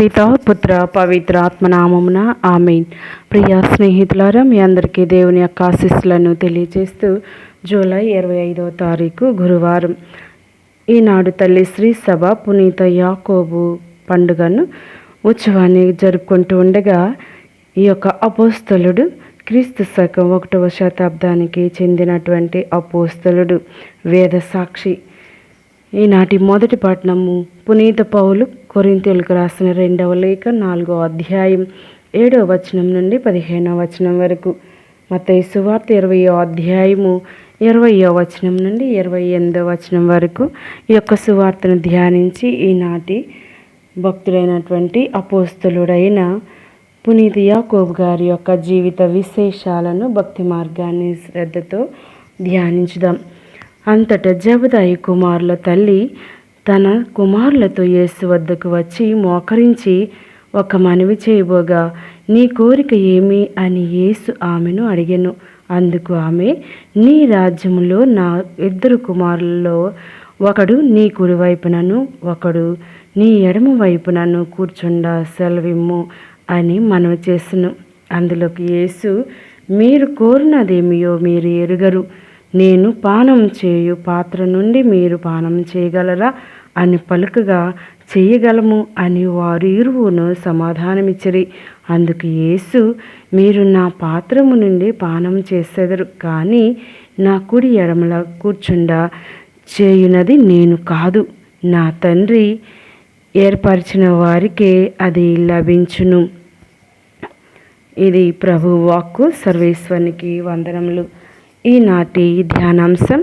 పిత పుత్ర పవిత్ర ఆత్మనామమున ఆమెన్. ప్రియ స్నేహితులారా మీ అందరికీ దేవుని యొక్క ఆశీస్సులను తెలియజేస్తూ జూలై ఇరవై ఐదవ తారీఖు గురువారం ఈనాడు తల్లి శ్రీ సభ పునీత యాకోబు పండుగను ఉత్సవాన్ని జరుపుకుంటూ ఉండగా ఈ యొక్క అపోస్తలుడు క్రీస్తు శకం ఒకటవ శతాబ్దానికి చెందినటువంటి అపోస్తలుడు వేద సాక్షి ఈనాటి మొదటి పట్టణము పునీత పౌలు కొరింతలకు రాసిన రెండవ లేఖ నాలుగో అధ్యాయం ఏడవ వచనం నుండి పదిహేనవ వచనం వరకు. మత్తయి సువార్త ఇరవయో అధ్యాయము ఇరవయో వచనం నుండి ఇరవై ఎనిమిదో వచనం వరకు ఈ యొక్క సువార్తను ధ్యానించి ఈనాటి భక్తుడైనటువంటి అపోస్తులుడైన పునీత యాకోబ్ గారి యొక్క జీవిత విశేషాలను భక్తి మార్గాన్ని శ్రద్ధతో ధ్యానించుదాం. అంతట జబదాయి కుమారుల తల్లి తన కుమారులతో యేసు వద్దకు వచ్చి మోకరించి ఒక మనవి చేయబోగా నీ కోరిక ఏమి? అని యేసు ఆమెను అడిగాను. అందుకు ఆమె నీ రాజ్యంలో నా ఇద్దరు కుమారులలో ఒకడు నీ కుడి వైపునను ఒకడు నీ ఎడమ వైపునను కూర్చుండా సెలవిమ్ము అని మనవి చేసను. అందులోకి యేసు మీరు కోరినదేమియో మీరు ఎరుగరు. నేను పానం చేయు పాత్ర నుండి మీరు పానం చేయగలరా? అని పలుకగా చేయగలము అని వారు ఇరువును సమాధానమిచ్చరి. అందుకు యేసు మీరు నా పాత్రము నుండి పానం చేసేదరు కానీ నా కుడి ఎడమల కూర్చుండా చేయునది నేను కాదు. నా తండ్రి ఏర్పరిచిన వారికే అది లభించును. ఇది ప్రభు వాక్కు. సర్వేశ్వరునికి వందనములు. ఈనాటి ధ్యానాంశం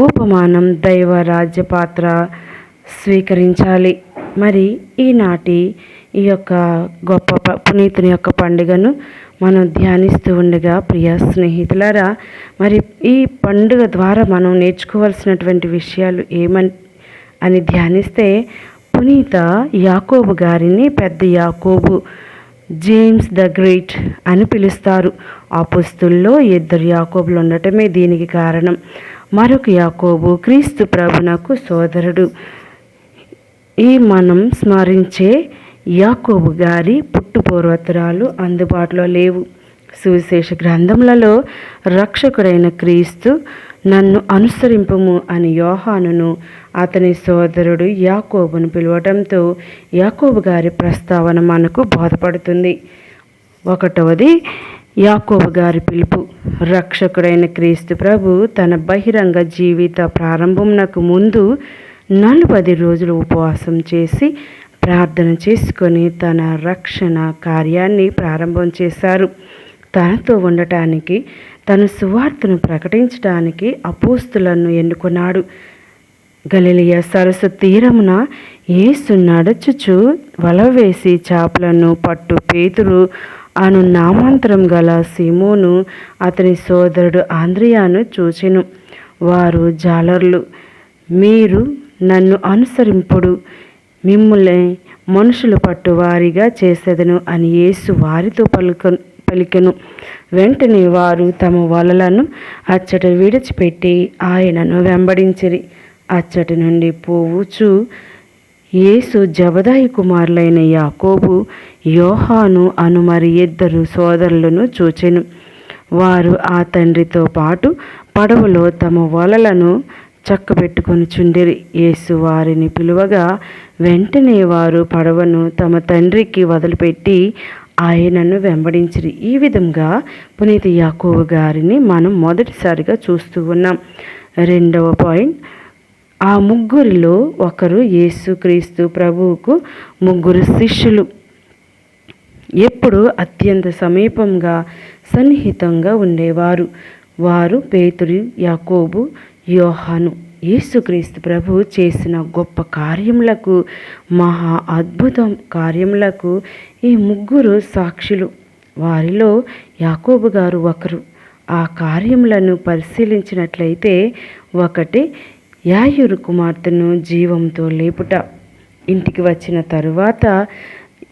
ఉపమానం దైవ రాజ్య పాత్ర స్వీకరించాలి. మరి ఈనాటి ఈ యొక్క గొప్ప ప- పునీతుని యొక్క పండుగను మనం ధ్యానిస్తూ ఉండగా ప్రియ స్నేహితులారా మరి ఈ పండుగ ద్వారా మనం నేర్చుకోవాల్సినటువంటి విషయాలు ఏమని అని ధ్యానిస్తే పునీత యాకోబు గారిని పెద్ద యాకోబు జేమ్స్ ద గ్రేట్ అని పిలుస్తారు. ఆ పుస్తుల్లో ఇద్దరు యాకోబులు ఉండటమే దీనికి కారణం. మరొక యాకోబు క్రీస్తు ప్రభునకు సోదరుడు. ఈ మనం స్మరించే యాకోబు గారి పుట్టుపూర్వతరాలు అందుబాటులో లేవు. సువిశేష గ్రంథములలో రక్షకుడైన క్రీస్తు నన్ను అనుసరింపుము అని యోహానును అతని సోదరుడు యాకోబును పిలవటంతో యాకోబు గారి ప్రస్తావన మనకు బోధపడుతుంది. ఒకటవది యాకోబు గారి పిలుపు. రక్షకుడైన క్రీస్తు ప్రభు తన బహిరంగ జీవిత ప్రారంభంనకు ముందు నలభై రోజులు ఉపవాసం చేసి ప్రార్థన చేసుకొని తన రక్షణ కార్యాన్ని ప్రారంభం చేశారు. తనతో ఉండటానికి తన సువార్తను ప్రకటించడానికి అపోస్తులను ఎన్నుకున్నాడు. గలిలియ సరస్సు తీరమున యేసు నడచుచు వల వేసి చేపలను పట్టు పేతురు అను నామాంతరం గల సిమోను అతని సోదరుడు ఆంద్రియాను చూచెను. వారు జాలర్లు మీరు నన్ను అనుసరింపుడు మిమ్మల్ని మనుషులు పట్టువారిగా చేసేదను అని యేసు వారితో పలుక పలికెను. వెంటనే వారు తమ వలలను అచ్చట విడిచిపెట్టి ఆయనను వెంబడించిరి. అచ్చటి నుండి పోవుచు యేసు జబదాయి కుమారులైన యాకోబు యోహాను అను మరి ఇద్దరు సోదరులను చూచెను. వారు ఆ తండ్రితో పాటు పడవలో తమ వలలను చక్కబెట్టుకొని చుండిరి. యేసు వారిని పిలువగా వెంటనే వారు పడవను తమ తండ్రికి వదిలిపెట్టి ఆయనను వెంబడించిరి. ఈ విధంగా పునీత యాకోబు గారిని మనం మొదటిసారిగా చూస్తూ ఉన్నాం. రెండవ పాయింట్ ఆ ముగ్గురిలో ఒకరు యేసుక్రీస్తు ప్రభువుకు ముగ్గురు శిష్యులు. ఎప్పుడు అత్యంత సమీపంగా సన్నిహితంగా ఉండేవారు. వారు పేతురు యాకోబు యోహాను. యేసుక్రీస్తు ప్రభు చేసిన గొప్ప కార్యములకు మహా అద్భుతం కార్యములకు ఈ ముగ్గురు సాక్షులు. వారిలో యాకోబు గారు ఒకరు. ఆ కార్యములను పరిశీలించినట్లయితే ఒకటి యాయురు కుమార్తెను జీవంతో లేపుట. ఇంటికి వచ్చిన తరువాత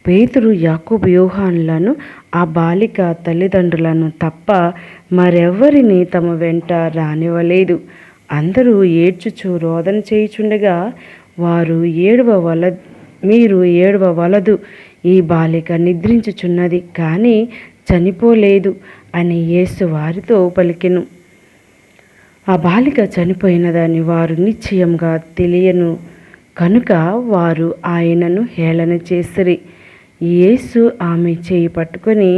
పేతురు యాకోబు యోహానులను ఆ బాలిక తల్లిదండ్రులను తప్ప మరెవ్వరిని తమ వెంట రానివ్వలేదు. అందరూ ఏడ్చుచు రోదన చేయుచుండగా వారు ఏడవ వల మీరు ఏడవ వలదు. ఈ బాలిక నిద్రించుచున్నది కానీ చనిపోలేదు అని యేసు వారితో పలికెను. ఆ బాలిక చనిపోయినదని వారు నిశ్చయంగా తెలియను. కనుక వారు ఆయనను హేళన చేసిరి. యేసు ఆమె చేయి పట్టుకొని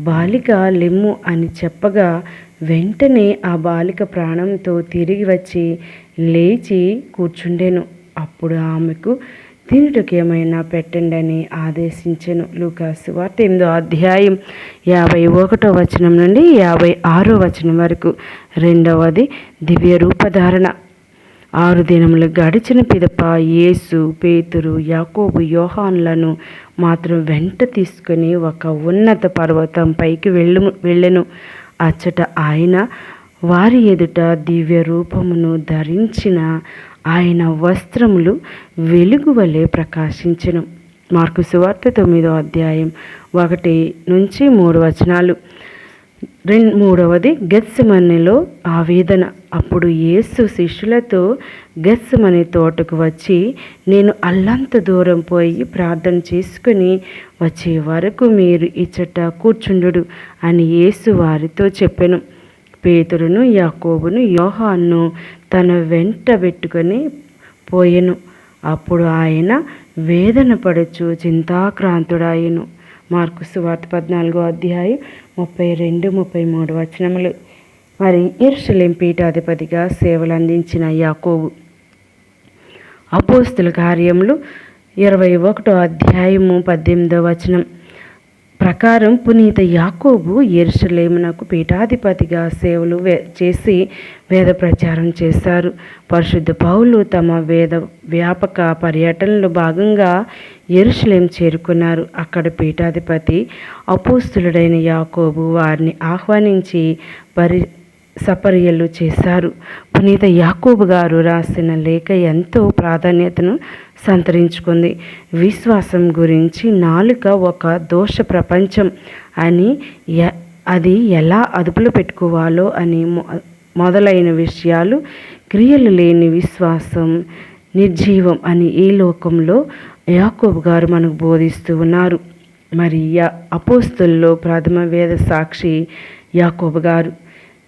బాలిక లెమ్ము అని చెప్పగా వెంటనే ఆ బాలిక ప్రాణంతో తిరిగి వచ్చి లేచి కూర్చుండెను. అప్పుడు ఆమెకు తినుటకు ఏమైనా పెట్టండి అని ఆదేశించెను. లూకాసు వార్త ఎనిమిదో అధ్యాయం యాభై ఒకటో వచనం నుండి యాభై ఆరో వచనం వరకు. రెండవది దివ్య రూపధారణ. ఆరు దినములు గడిచిన పిదప యేసు పేతురు యాకోబు యోహాన్లను మాత్రం వెంట తీసుకుని ఒక ఉన్నత పర్వతం పైకి వెళ్ళు వెళ్ళెను. అచ్చట ఆయన వారి ఎదుట దివ్య రూపమును ధరించిన ఆయన వస్త్రములు వెలుగువలే ప్రకాశించను. మార్కు సువార్త తొమ్మిదో అధ్యాయం ఒకటి నుంచి మూడు వచనాలు. రెండు మూడవది గెత్సమనిలో ఆవేదన. అప్పుడు యేసు శిష్యులతో గెత్సమని తోటకు వచ్చి నేను అల్లంత దూరం పోయి ప్రార్థన చేసుకుని వచ్చే వరకు మీరు ఇచ్చట కూర్చుండు అని యేసు వారితో చెప్పాను. పేతురును యాకోబును యోహాన్ను తన వెంట పెట్టుకొని పోయెను. అప్పుడు ఆయన వేదన పడుచు చింతాక్రాంతుడాయను. మార్కు సువార్త పద్నాలుగో అధ్యాయం ముప్పై రెండు ముప్పై మూడు వచనములు. మరి ఇర్షలేం పీఠాధిపతిగా సేవలు అందించిన యాకోబు. అపోస్తుల కార్యములు ఇరవై ఒకటో అధ్యాయము పద్దెనిమిదో వచనం ప్రకారం పునీత యాకోబు ఎరుసలేమునకు పీఠాధిపతిగా సేవలు చేసి వేద ప్రచారం చేశారు. పరిశుద్ధ పౌలు తమ వేద వ్యాపక పర్యటనలో భాగంగా ఎరుసలేం చేరుకున్నారు. అక్కడ పీఠాధిపతి అపోస్తులుడైన యాకోబు వారిని ఆహ్వానించి పరి సపర్యలు చేశారు. పునీత యాకూబు గారు రాసిన లేఖ ఎంతో ప్రాధాన్యతను సంతరించుకుంది. విశ్వాసం గురించి నాలుక ఒక దోష ప్రపంచం అని అది ఎలా అదుపులో పెట్టుకోవాలో అని మొదలైన విషయాలు క్రియలు లేని విశ్వాసం నిర్జీవం అని ఈ లోకంలో యాకోబు గారు మనకు బోధిస్తూ ఉన్నారు. మరి అపోస్తుల్లో ప్రథమ వేద సాక్షి యాకోబు గారు.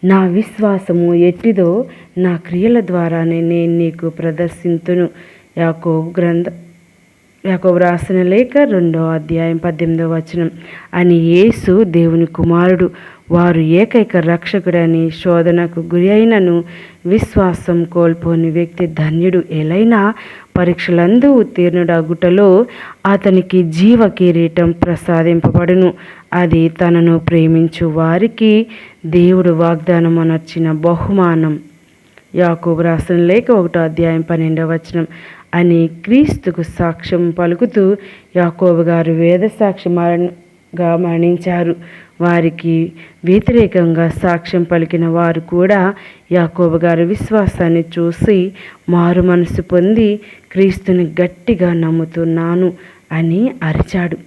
నా విశ్వాసము ఎట్టిదో నా క్రియల ద్వారానే నేను నీకు ప్రదర్శింతును. యాకో గ్రంథ యాకో వ్రాసిన లేఖ రెండో అధ్యాయం పద్దెనిమిదో వచనం. అని యేసు దేవుని కుమారుడు వారు ఏకైక రక్షకుడని శోధనకు గురి అయినను విశ్వాసం కోల్పోని వ్యక్తి ధన్యుడు ఎలైనా పరీక్షలందు ఉత్తీర్ణుడగుటలో అతనికి జీవ కిరీటం ప్రసాదింపబడును. అది తనను ప్రేమించు వారికి దేవుడు వాగ్దానం అనర్చిన బహుమానం. యాకోబు రాసిన లేక ఒకటో అధ్యాయం పన్నెండవ వచనం. అని క్రీస్తుకు సాక్ష్యం పలుకుతూ యాకోబు గారు వేద సాక్షి గా మరణించారు. వారికి వ్యతిరేకంగా సాక్ష్యం పలికిన వారు కూడా యాకోబు గారి విశ్వాసాన్ని చూసి మారు మనసు పొంది క్రీస్తుని గట్టిగా నమ్ముతున్నాను అని అరిచాడు.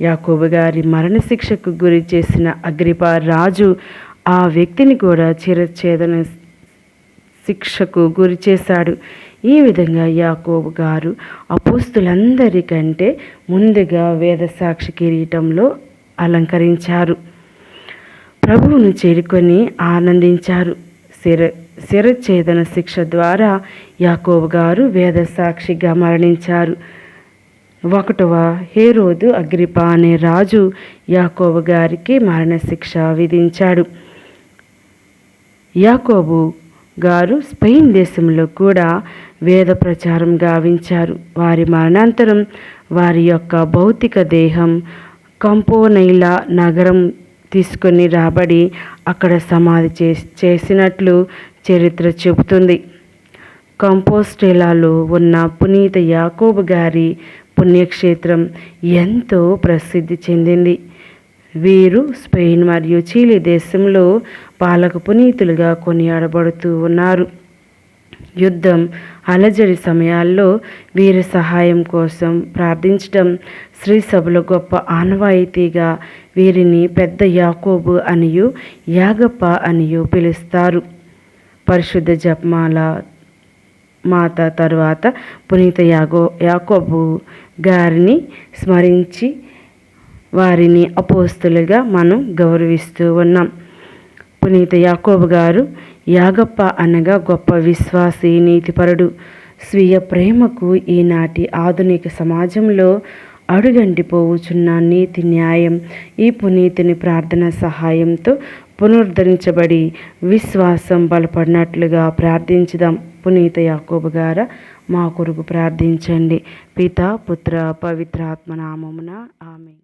యాకోబు గారి మరణశిక్షకు గురి చేసిన అగ్రిప రాజు ఆ వ్యక్తిని కూడా చిరఛేదన శిక్షకు గురి చేశాడు. ఈ విధంగా యాకోబు గారు అపోస్తులందరికంటే ముందుగా వేదసాక్షి కిరీటంలో అలంకరించారు. ప్రభువును చేరుకొని ఆనందించారు. శిర శిరఛేదన శిక్ష ద్వారా యాకోబు గారు వేదసాక్షిగా మరణించారు. ఒకటవ హేరోదు అగ్రిప అనే రాజు యాకోబు గారికి మరణశిక్ష విధించాడు. యాకోబు గారు స్పెయిన్ దేశంలో కూడా వేద ప్రచారం గావించారు. వారి మరణాంతరం వారి యొక్క భౌతిక దేహం కంపోనైలా నగరం తీసుకొని రాబడి అక్కడ సమాధి చేసినట్లు చరిత్ర చెబుతుంది. కంపోస్టేలాలో ఉన్న పునీత యాకోబు గారి పుణ్యక్షేత్రం ఎంతో ప్రసిద్ధి చెందింది. వీరు స్పెయిన్ మరియు చీలి దేశంలో పాలక పునీతులుగా కొనియాడబడుతూ ఉన్నారు. యుద్ధం అలజడి సమయాల్లో వీరి సహాయం కోసం ప్రార్థించడం శ్రీ సభలో గొప్ప ఆనవాయితీగా వీరిని పెద్ద యాకోబు అనియు యాగప్ప అనియు పిలుస్తారు. పరిశుద్ధ జపమాల మాత తరువాత పునీత యాగో యాకోబు గారిని స్మరించి వారిని అపోస్తులుగా మనం గౌరవిస్తూ ఉన్నాం. పునీత యాకోబు గారు యాగప్ప అనగా గొప్ప విశ్వాసి నీతిపరుడు. స్వీయ ప్రేమకు ఈనాటి ఆధునిక సమాజంలో అడుగంటిపోవుచున్న నీతి న్యాయం ఈ పునీతిని ప్రార్థన సహాయంతో పునరుద్ధరించబడి విశ్వాసం బలపడినట్లుగా ప్రార్థించుదాం. పునీత యాకోబు గార మా కొరకు ప్రార్థించండి. పిత పుత్ర పవిత్రాత్మ నామమున ఆమె